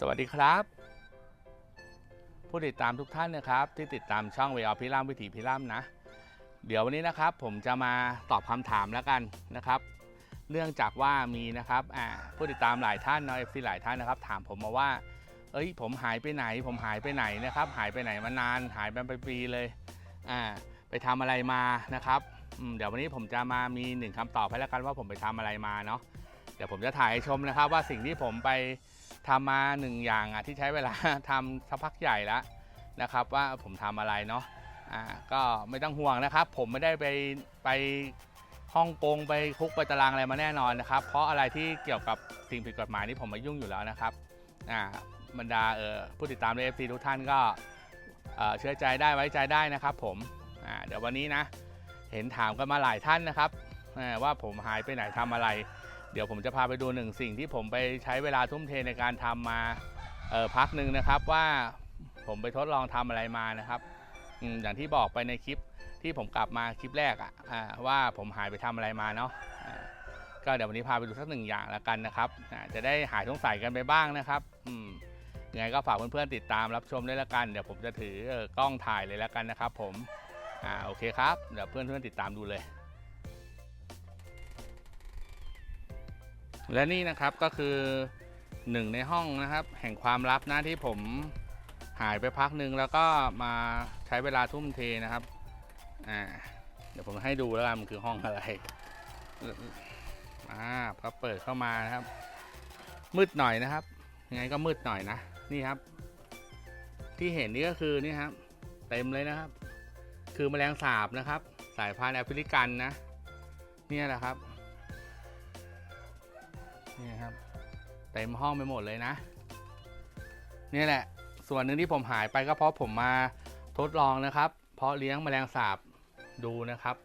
สวัสดีครับ ผู้ติดตามทุกท่านนะครับ ที่ติดตามช่องเวอพิรามวิถีพิรามนะ เดี๋ยววันนี้นะครับ ผมจะมาตอบคำถามแล้วกันนะครับ เนื่องจากว่ามีนะครับผู้ติดตามหลายท่านเนาะเอฟซีหลายท่านนะครับ ถามผมมาว่า เอ้ย ผมหายไปไหน ผมหายไปไหนนะครับ หายไปไหนมานาน หายไปเป็นปีเลยอ่าไปทำอะไรมานะครับเดี๋ยววันนี้ผมจะมามีหนึ่งคำตอบให้แล้วกันว่าผมไปทำอะไรมาเนาะเดี๋ยวผมจะถ่ายให้ชมนะครับ ว่าสิ่งที่ผมไป ทำมาหนึ่งอย่างอะที่ใช้เวลาทำสักพักใหญ่แล้วนะครับ ว่าผมทำอะไรเนาะอ่าก็ไม่ต้องห่วงนะครับ ผมไม่ได้ไปไปฮ่องกงไปคุกไปตารางอะไรมาแน่นอนนะครับ เพราะอะไรที่เกี่ยวกับสิ่งผิดกฎหมายนี่ผมไมายุ่งอยู่แล้วนะครับอ่าบรรดาเอ่อผู้ติดตามในเอฟซีทุกท่านก็เชื่อใจได้ไว้ใจได้นะครับ ผมอ่าเดี๋ยววันนี้นะ เห็นถามกันมาหลายท่านนะครับว่าผมหายไปไหนทำอะไร เดี๋ยวผมจะพาไปดูหนึ่งสิ่งที่ผมไปใช้เวลาทุ่มเทในการทำมาพักหนึ่งนะครับว่าผมไปทดลองทำอะไรมานะครับอย่างที่บอกไปในคลิปที่ผมกลับมาคลิปแรกอะอะว่าผมหายไปทำอะไรมาเนาะก็เดี๋ยววันนี้พาไปดูสักหนึ่งอย่างล้วกันนะครับจะได้หายสงสัยกันไปบ้างนะครับยังไงก็ฝากเพื่อนๆติดตามรับชมด้วยละกัน เดี๋ยวผมจะถือกล้องถ่ายเลยล้วกันนะครับ ผมอ่าโอเคครับ เดี๋ยวเพื่อนๆติดตามดูเลย และนี่นะครับก็คือหนึ่งในห้องนะครับ แห่งความลับนะที่ผมหายไปพักหนึ่งแล้วก็มาใช้เวลาทุ่มเทนะครับอ่าเดี๋ยวผมให้ดูแล้วกันมันคือห้องอะไรอ่าพอเปิดเข้ามานะครับ มืดหน่อยนะครับยังไงก็มืดหน่อยนะนี่ครับ ที่เห็นนี่ก็คือนี่ครับ เต็มเลยนะครับ คือแมลงสาบนะครับ สายพันธุ์แอฟริกันนะ เนี่ยแหละครับ นี่ครับเต็มห้องไปหมดเลยนะ นี่แหละ ส่วนหนึ่งที่ผมหายไปก็เพราะผมมาทดลองนะครับ เพราะเลี้ยงแมลงสาบดูนะครับ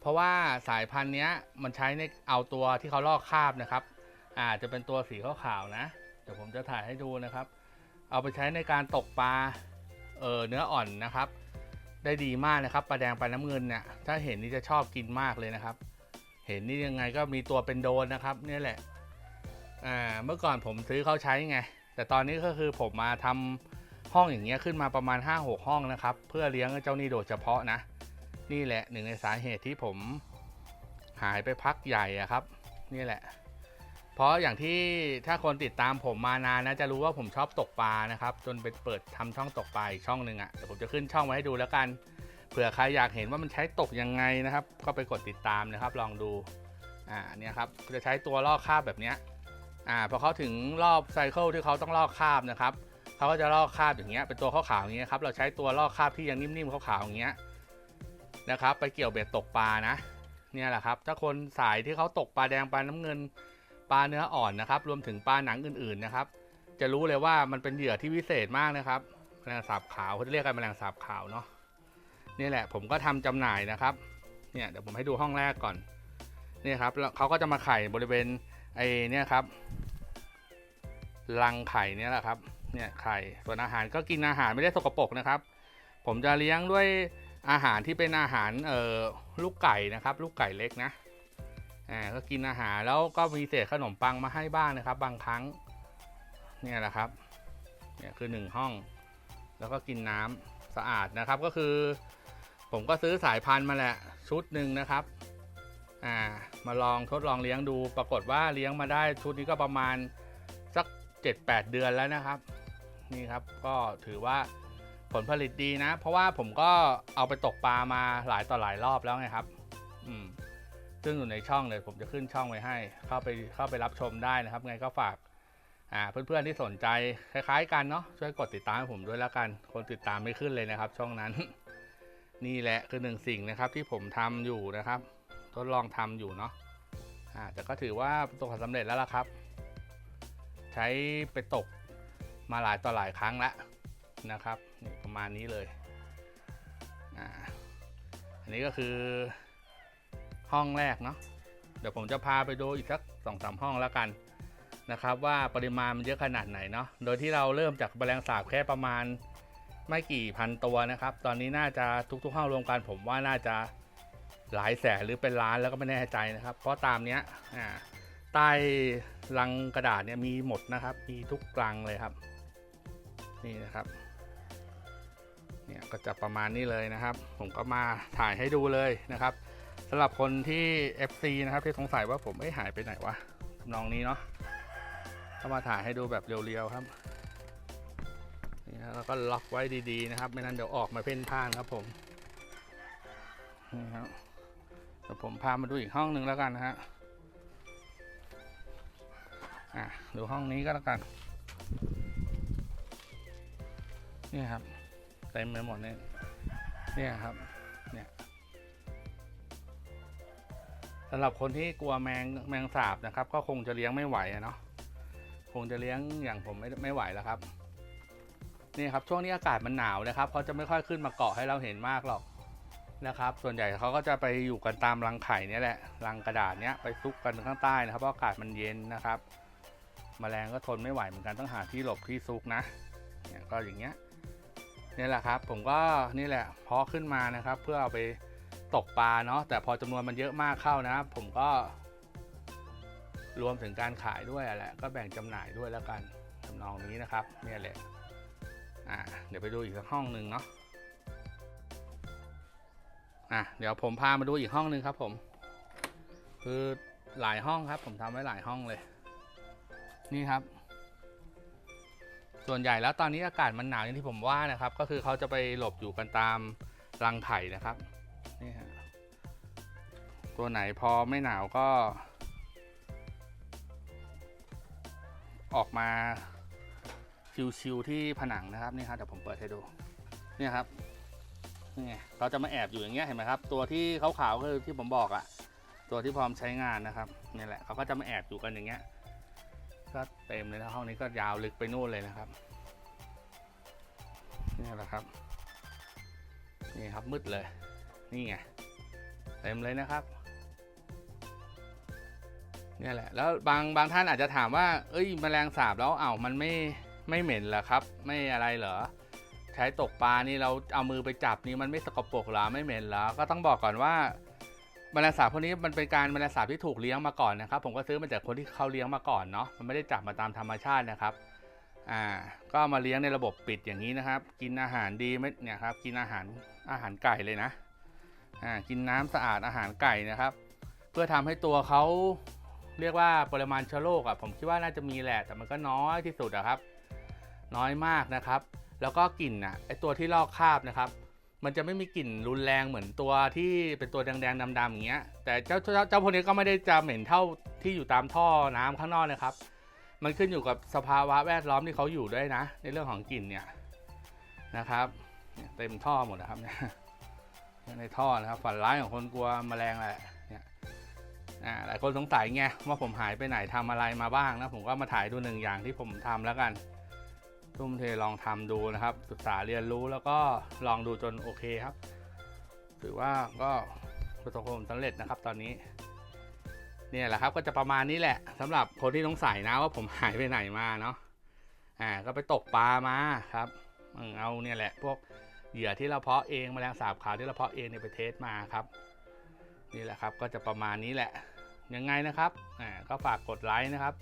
เพราะว่าสายพันธุ์นี้มันใช้ในเอาตัวที่เขาลอกคราบนะครับอาจจะเป็นตัวสีขาวๆนะ เดี๋ยวผมจะถ่ายให้ดูนะครับ เอาไปใช้ในการตกปลาเออเนื้ออ่อนนะครับ ได้ดีมากนะครับปลาแดงปลาน้ำเงินเนี่ยถ้าเห็นนี่จะชอบกินมากเลยนะครับ เห็นนี่ยังไงก็มีตัวเป็นโดนนะครับนี่แหละ อ่าเมื่อก่อนผมซื้อเขาใช้ไง แต่ตอนนี้ก็คือผมมาทำห้องอย่างเงี้ยขึ้นมาประมาณ 5-6 ห้องนะครับ เพื่อเลี้ยงเจ้านี่โดยเฉพาะนะ นี่แหละหนึ่งในสาเหตุที่ผมหายไปพักใหญ่อะครับ นี่แหละ เพราะอย่างที่ถ้าคนติดตามผมมานานนะจะรู้ว่าผมชอบตกปลานะครับ จนไปเปิดทำช่องตกปลาอีกช่องหนึ่งอะ่ะเดี๋ยวผมจะขึ้นช่องไว้ให้ดูแล้วกันเผื่อใครอยากเห็นว่ามันใช้ตกยังไงนะครับ ก็ไปกดติดตามนะครับ ลองดูอ่าเนี่ยครับจะใช้ตัวลอกคาบแบบเนี้ย อ่าพอเขาถึงรอบไซเคิลที่เขาต้องลอกคาบนะครับเขาก็จะลอกคาบอย่างเงี้ยเป็นตัวขาวๆอย่างเงี้ยครับเราใช้ตัวลอกคาบที่ยังนิ่มๆขาวๆอย่างเงี้ยนะครับไปเกี่ยวเบ็ดตกปลานะเนี่ยแหละครับถ้าคนสายที่เขาตกปลาแดงปลาน้ำเงินปลาเนื้ออ่อนนะครับ รวมถึงปลาหนังอื่นๆนะครับ จะรู้เลยว่ามันเป็นเหยื่อที่วิเศษมากนะครับแมลงสาบขาวเขาเรียกกันแมลงสาบขาวเนาะนี่แหละผมก็ทำจำหน่ายนะครับเนี่ยเดี๋ยวผมให้ดูห้องแรกก่อนนี่ครับแล้วเขาก็จะมาไข่บริเวณ ไอ้เนี่ยครับรังไข่เนี่ยแหละครับ เนี่ยไข่ส่วนอาหารก็กินอาหารไม่ได้สกปรกนะครับ ผมจะเลี้ยงด้วยอาหารที่เป็นอาหารเอ่อลูกไก่นะครับ ลูกไก่เล็กนะอ่าก็กินอาหารแล้วก็มีเศษขนมปังมาให้บ้างนะครับ บางครั้ง เนี่ยแหละครับ เนี่ยคือหนึ่งห้อง แล้วก็กินน้ำสะอาดนะครับก็คือ ผมก็ซื้อสายพันธุ์มาแหละชุดหนึ่งนะครับ อ่า มาลองทดลองเลี้ยงดู ปรากฏว่าเลี้ยงมาได้ชุดนี้ก็ประมาณสัก 7-8 เดือนแล้วนะครับ นี่ครับก็ถือว่าผลผลิตดีนะ เพราะว่าผมก็เอาไปตกปลามาหลายต่อหลายรอบแล้วไงครับ อืมซึ่งอยู่ในช่องเลยผมจะขึ้นช่องไว้ให้ เข้าไปเข้าไปรับชมได้นะครับ ไงก็ฝากอ่าเพื่อนๆที่สนใจคล้าย ๆ กันเนาะช่วยกดติดตามให้ผมด้วยแล้วกัน คนติดตามไม่ขึ้นเลยนะครับ ช่องนั้น นี่แหละคือหนึ่งสิ่งนะครับที่ผมทำอยู่นะครับ ทดลองทำอยู่เนาะ อ่าแต่ก็ถือว่าประสบความสำเร็จแล้วล่ะครับ ใช้ไปตกมาหลายต่อหลายครั้งแล้วนะครับนี่ประมาณนี้เลยอ่าอันนี้ก็คือห้องแรกเนาะเดี๋ยวผมจะพาไปดูอีกสักสองสามห้องแล้วกันนะครับว่าปริมาณมันเยอะขนาดไหนเนาะโดยที่เราเริ่มจากแมลงสาบแค่ประมาณไม่กี่พันตัวนะครับ ตอนนี้น่าจะทุกๆห้องรวมกันผมว่าน่าจะ หลายแสนหรือเป็นล้านแล้วก็ไม่แน่ใจนะครับ เพราะตามเนี้ยใต้ลังกระดาษเนี่ยมีหมดนะครับ มีทุกลังเลยครับ นี่นะครับเนี่ยก็จะประมาณนี้เลยนะครับ ผมก็มาถ่ายให้ดูเลยนะครับสำหรับคนที่ FC นะครับที่สงสัยว่าผมไม่หายไปไหนวะทำนองนี้เนาะก็มาถ่ายให้ดูแบบเรียวๆครับนี่นะแล้วก็ล็อกไว้ดีๆนะครับ ไม่นั้นเดี๋ยวออกมาเพ่นพ่านครับผมนี่ครับ เดี๋ยวผมพามาดูอีกห้องหนึ่งแล้วกันนะฮะอะดูห้องนี้ก็แล้วกัน นี่ครับเต็มไปหมดเนี่ยเนี่ยครับเนี่ยสำหรับคนที่กลัวแมงแมงสาบนะครับ ก็คงจะเลี้ยงไม่ไหวอะเนาะคงจะเลี้ยงอย่างผมไม่ไม่ไหวแล้วครับนี่ครับช่วงนี้อากาศมันหนาวนะครับเขาจะไม่ค่อยขึ้นมาเกาะให้เราเห็นมากหรอก นะครับ ส่วนใหญ่เขาก็จะไปอยู่กันตามรังไข่เนี่ยแหละรังกระดาษเนี้ยไปซุกกันข้างใต้นะครับเพราะอากาศมันเย็นนะครับแมลงก็ทนไม่ไหวเหมือนกันต้องหาที่หลบที่ซุกนะเนี่ยก็อย่างเงี้ยนี่แหละครับ ผมก็นี่แหละเพาะขึ้นมานะครับ เพื่อเอาไปตกปลาเนาะแต่พอจำนวนมันเยอะมากเข้านะครับผมก็ รวมถึงการขายด้วยแหละก็แบ่งจำหน่ายด้วยแล้วกันทำนองนี้นะครับ เนี่ยแหละอ่าเดี๋ยวไปดูอีกสักห้องหนึ่งเนาะ อะเดี๋ยวผมพามาดูอีกห้องหนึ่งครับผม คือหลายห้องครับ ผมทำไว้หลายห้องเลย นี่ครับ ส่วนใหญ่แล้วตอนนี้อากาศมันหนาวอย่างที่ผมว่านะครับ ก็คือเขาจะไปหลบอยู่กันตามรังไข่นะครับนี่ฮะตัวไหนพอไม่หนาวก็ ออกมาชิวๆที่ผนังนะครับนี่ครับเดี๋ยวผมเปิดให้ดู เนี่ยครับ นี่เขาจะมาแอบอยู่อย่างเงี้ยเห็นไหมครับ ตัวที่ขาวๆก็คือที่ผมบอกอะ่ะตัวที่พร้อมใช้งานนะครับนี่แหละเขาก็จะมาแอบอยู่กันอย่างเงี้ยก็เต็มเลยนะห้องนี้ก็ยาวลึกไปนู่นเลยนะครับนี่แหละครับนี่ครับมืดเลย นี่ไงเต็มเลยนะครับนี่แหละแล้วบางบางท่านอาจจะถามว่า เอ้ยแมลงสาบแล้วเอ้ามันไม่ไม่เหม็นเหรอครับ ไม่อะไรเหรอ ใช้ตกปลานี่เราเอามือไปจับนี่มันไม่สกปรกหรอไม่เหม็นหรอก็ต้องบอกก่อนว่าแมลงสาบพวกนี้มันเป็นการแมลงสาบที่ถูกเลี้ยงมาก่อนนะครับ ผมก็ซื้อมาจากคนที่เขาเลี้ยงมาก่อนเนาะมันไม่ได้จับมาตามธรรมชาตินะครับอ่าก็มาเลี้ยงในระบบปิดอย่างนี้นะครับ กินอาหารดีไหมเนี่ยครับกินอาหารอาหารไก่เลยนะอ่ากินน้ำสะอาดอาหารไก่นะครับ เพื่อทำให้ตัวเขาเรียกว่าปริมาณเชื้อโรคอะผมคิดว่าน่าจะมีแหละแต่มันก็น้อยที่สุดอะครับ น้อยมากนะครับ แล้วก็กลิ่นอะไอตัวที่ลอกคราบนะครับ มันจะไม่มีกลิ่นรุนแรงเหมือนตัวที่เป็นตัวแดงๆดำๆอย่างเงี้ย แต่เจ้าเจ้าพวกนี้ก็ไม่ได้จะเหม็นเท่าที่อยู่ตามท่อน้ำข้างนอกนะครับ มันขึ้นอยู่กับสภาวะแวดล้อมที่เขาอยู่ด้วยนะ ในเรื่องของกลิ่นเนี่ยนะครับเต็มท่อหมดนะครับเนี่ยในท่อนะครับฝันร้ายของคนกลัวแมลงแหละเนี่ยอ่าหลายคนสงสัยไงว่าผมหายไปไหนทำอะไรมาบ้างนะผมก็มาถ่ายดูหนึ่งอย่างที่ผมทำแล้วกัน ทุ่มเทลองทำดูนะครับ ศึกษาเรียนรู้แล้วก็ลองดูจนโอเคครับ ถือว่าก็ประสบความสำเร็จนะครับตอนนี้ เนี่ยแหละครับก็จะประมาณนี้แหละสำหรับคนที่สงสัยนะว่าผมหายไปไหนมาเนาะอ่าก็ไปตกปลามาครับอืมเอาเนี่ยแหละ พวกเหยื่อที่เราเพาะเองแมลงสาบขาวที่เราเพาะเองเนี่ยไปเทสมาครับนี่แหละครับก็จะประมาณนี้แหละยังไงนะครับอ่าก็ฝากกดไลค์นะครับ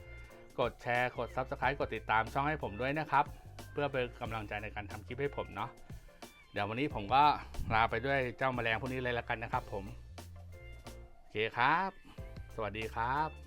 กดแชร์ กด Subscribe กดติดตามช่องให้ผมด้วยนะครับ เพื่อเป็นกำลังใจในการทำคลิปให้ผมเนาะเดี๋ยววันนี้ผมก็ลาไปด้วยเจ้าแมลงพวกนี้เลยละกันนะครับผม โอเคครับ สวัสดีครับ